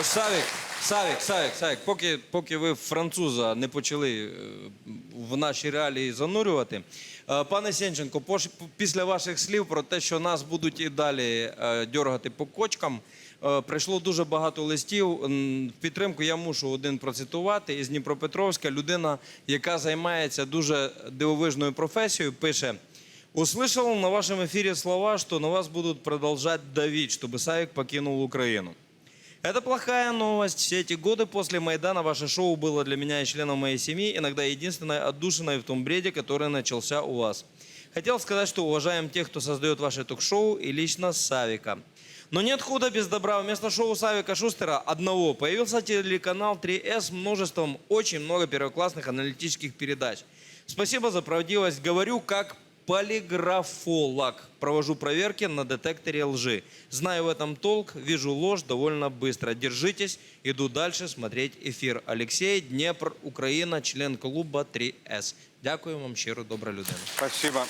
Е, Савік, Савік, Савік, Савік, поки, поки ви француза не почали е, в наші реалії занурювати. е, Пане Сенченко, пош- після ваших слів про те, що нас будуть і далі е, дьоргати по кочкам, е, прийшло дуже багато листів. М, В підтримку я мушу один процитувати із Дніпропетровська. Людина, яка займається дуже дивовижною професією, пише. Услышал на вашем эфире слова, что на вас будут продолжать давить, чтобы Савик покинул Украину. Это плохая новость. Все эти годы после Майдана ваше шоу было для меня и членов моей семьи иногда единственной отдушиной в том бреде, который начался у вас. Хотел сказать, что уважаем тех, кто создает ваше ток-шоу и лично Савика. Но нет худа без добра. Вместо шоу Савика Шустера одного появился телеканал 3С с множеством, очень много первоклассных аналитических передач. Спасибо за правдивость. Говорю как полиграфолог. Провожу проверки на детекторе лжи. Знаю в этом толк, вижу ложь довольно быстро. Держитесь, иду дальше смотреть эфир. Алексей, Днепр, Украина, член клуба 3С. Дякую вам щиро, добра людина. Спасибо.